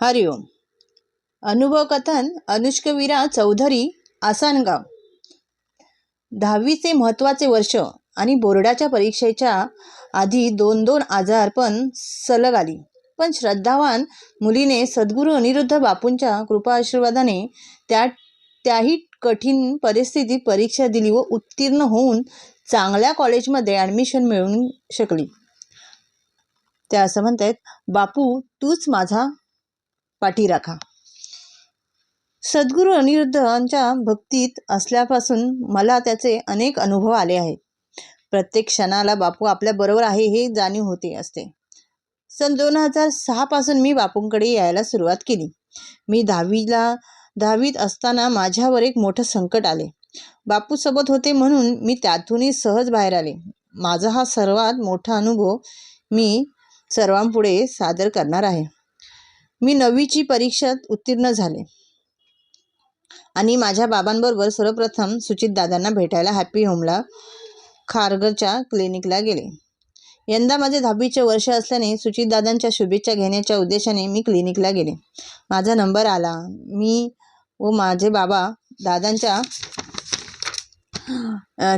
हरिओम अनुभव कथन अनुष्कवीरा चौधरी आसानगाव. दहावीचे महत्त्वाचे वर्ष आणि बोर्डाच्या परीक्षेच्या आधी दोन दोन आजार पण सलग आली. पण श्रद्धावान मुलीने सद्गुरू अनिरुद्ध बापूंच्या कृपा आशीर्वादाने त्या त्याही कठीण परिस्थितीत परीक्षा दिली व उत्तीर्ण होऊन चांगल्या कॉलेजमध्ये ॲडमिशन मिळवून शकली. त्या असं म्हणत आहेत बापू तूच माझा पाठीराखा सद्गुरू अनिरुद्धांच्या भक्तीत असल्यापासून मला त्याचे अनेक अनुभव आले आहेत. प्रत्येक क्षणाला बापू आपल्याबरोबर आहे हे जाणीव होते असते. सन दोन हजार सहापासून मी बापूंकडे यायला सुरुवात केली. मी दहावीला दहावीत असताना माझ्यावर एक मोठं संकट आले. बापूसोबत होते म्हणून मी त्यातूनही सहज बाहेर आले. माझा हा सर्वात मोठा अनुभव मी सर्वांपुढे सादर करणार आहे. मी नववीची परीक्षेत उत्तीर्ण झाले. आणि माझ्या बाबांबरोबर सर्वप्रथम सुचित दादांना भेटायला हॅपी होमला खारगरच्या क्लिनिकला गेले. यंदा माझे दहावीचे वर्ष असल्याने सुचित दादांच्या शुभेच्छा घेण्याच्या उद्देशाने मी क्लिनिकला गेले. माझा नंबर आला. मी व माझे बाबा दादांच्या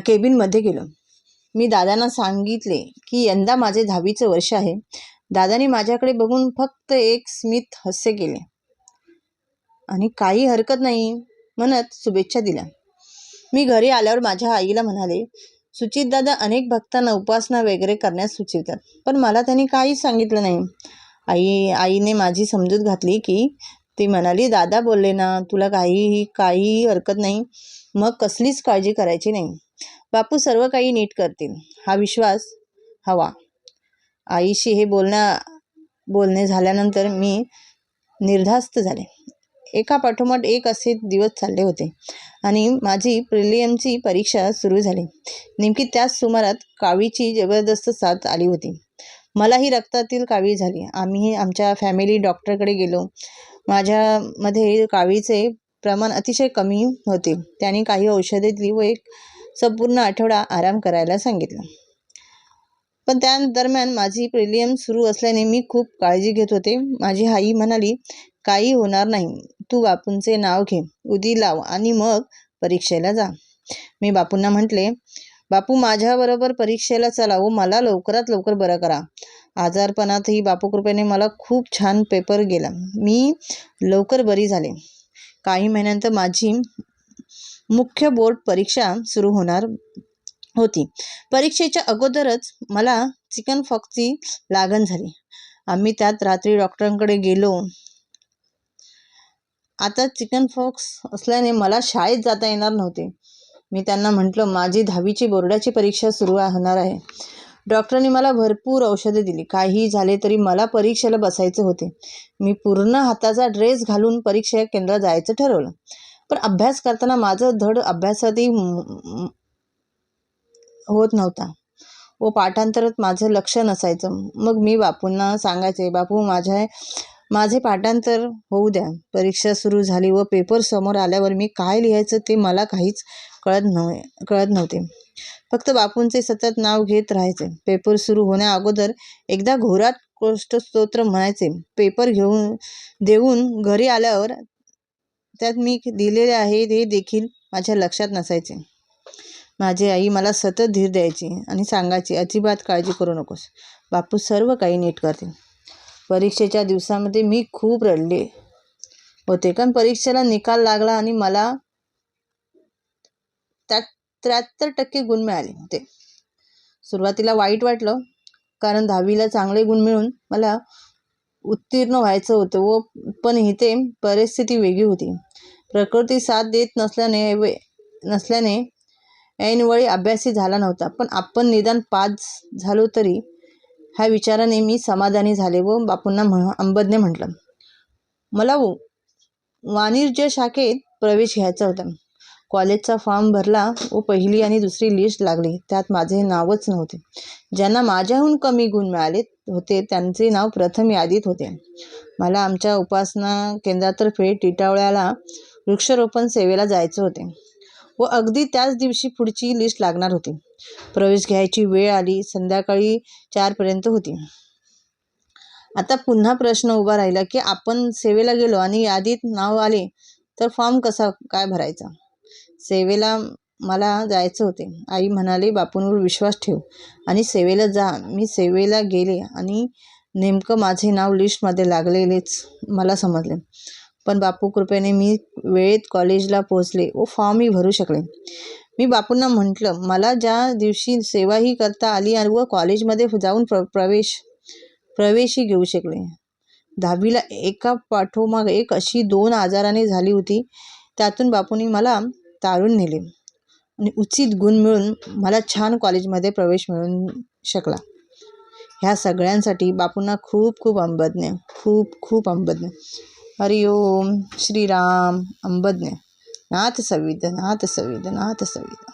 केबिनमध्ये गेलो. मी दादांना सांगितले की यंदा माझे दहावीचं वर्ष आहे. दादाने माझ्याकडे बघून फक्त एक स्मित हास्य केले. आणि काही हरकत नाही म्हणत शुभेच्छा दिल्या. मी घरी आल्यावर माझ्या आईला म्हणाले सुचित दादा अनेक भक्तांना उपासना वगैरे करण्यास सुचवितात पण मला त्यांनी काहीच सांगितलं नाही. आई आईने माझी समजूत घातली की ती म्हणाली दादा बोलले ना तुला काहीही काहीही हरकत नाही मग कसलीच काळजी करायची नाही. बापू सर्व काही नीट करतील. हा विश्वास हवा. आईशी हे बोलण्या बोलणे झाल्यानंतर मी निर्धास्त झाले. एका पाठोपाठ एक असे दिवस चालले होते आणि माझी प्रिलियमची परीक्षा सुरू झाली. नेमकी त्याच सुमारात कावीची जबरदस्त साथ आली होती. मलाही रक्तातील कावी झाली. आम्ही आमच्या फॅमिली डॉक्टरकडे गेलो. माझ्यामध्ये कावीचे प्रमाण अतिशय कमी होते. त्याने काही औषधे दिली व एक संपूर्ण आठवडा आराम करायला सांगितलं. पण त्या दरम्यान माझी प्रिलियम सुरू असल्याने मी खूप काळजी घेत होते. माझी आई म्हणाली काही होणार नाही. तू बापूंचे नाव घे. उदी लाव आणि मग परीक्षेला जा. मी बापूंना म्हटले बापू माझ्याबरोबर परीक्षेला चला व मला लवकरात लवकर बरं करा. आजारपणातही बापू कृपेने मला खूप छान पेपर गेला. मी लवकर बरी झाले. काही महिन्यानंतर माझी मुख्य बोर्ड परीक्षा सुरू होणार. होती. परीक्षेच्या अगोदरच मला चिकन फॉक्सची लागण झाली. आम्ही त्यात रात्री डॉक्टरांकडे गेलो. आता चिकन फॉक्स असल्याने मला शाळेत जाता येणार नव्हते. मी त्यांना म्हटलं माझी दहावीची बोर्डाची परीक्षा सुरू होणार आहे. डॉक्टरांनी मला भरपूर औषधे दिली. काही झाले तरी मला परीक्षेला बसायचे होते. मी पूर्ण हाताचा ड्रेस घालून परीक्षा केंद्रात जायचं ठरवलं. पण अभ्यास करताना माझं धड अभ्यासातही होत नव्हता. व पाठांतरात माझं लक्ष नसायचं. मग मी बापूंना सांगायचे बापू माझ्या माझे पाठांतर होऊ द्या. परीक्षा सुरू झाली व पेपर समोर आल्यावर मी काय लिहायचं ते मला काहीच कळत नव्हे कळत नव्हते. फक्त बापूंचे सतत नाव घेत राहायचे. पेपर सुरू होण्या एकदा घोरात कोष्टस्तोत्र म्हणायचे. पेपर घेऊन देऊन घरी आल्यावर त्यात मी दिलेले आहे हे देखील माझ्या लक्षात नसायचे. माझी आई मला सतत धीर द्यायची आणि सांगायची अजिबात काळजी करू नकोस. बापू सर्व काही नीट करतील. परीक्षेच्या दिवसामध्ये मी खूप रडले होते कारण परीक्षेला निकाल लागला आणि मला त्यात त्र्याहत्तर टक्के गुण मिळाले होते. सुरुवातीला वाईट वाटलं कारण दहावीला चांगले गुण मिळून मला उत्तीर्ण व्हायचं होतं व पण इथे परिस्थिती वेगळी होती. प्रकृती साथ देत नसल्याने वे नसल्याने ऐनवेळी अभ्यासही झाला नव्हता. पण आपण निदान पाच झालो तरी ह्या विचाराने मी समाधानी झाले व बापूंना म्हण अंबदने म्हटलं. मला वाणिज्य शाखेत प्रवेश घ्यायचा होता. कॉलेजचा फॉर्म भरला व पहिली आणि दुसरी लिस्ट लागली. त्यात माझे नावच नव्हते. ज्यांना माझ्याहून कमी गुण मिळाले होते त्यांचे नाव प्रथम यादीत होते. मला आमच्या उपासना केंद्रातर्फे टिटावळ्याला वृक्षारोपण सेवेला जायचे होते. व अगदी त्याच दिवशी पुढची लिस्ट लागणार होती. प्रवेश घ्यायची वेळ आली संध्याकाळी चारपर्यंत होती. आता पुन्हा प्रश्न उभा राहिला की आपण सेवेला गेलो आणि यादीत नाव आले तर फॉर्म कसा काय भरायचा? सेवेला मला जायचं होते. आई म्हणाली बापूंवर विश्वास ठेव आणि सेवेला जा. मी सेवेला गेले आणि नेमकं माझे नाव लिस्टमध्ये लागलेलेच मला समजले. पण बापू कृपेने मी वेळेत कॉलेजला पोहोचले. व फॉर्मही भरू शकले. मी बापूंना म्हटलं मला ज्या दिवशी सेवाही करता आली आणि व कॉलेजमध्ये जाऊन प्र प्रवेश प्रवेशही घेऊ शकले. दहावीला एका पाठोमाग एक अशी दोन आजाराने झाली होती त्यातून बापूंनी मला तारून नेले आणि उचित गुण मिळून मला छान कॉलेजमध्ये प्रवेश मिळून शकला. ह्या सगळ्यांसाठी बापूंना खूप खूप अंबज्ञ खूप खूप अंबज्ञ हरिओम श्रीराम अंबज्ञ नाथ सविद नाथ सविद नाथ सविद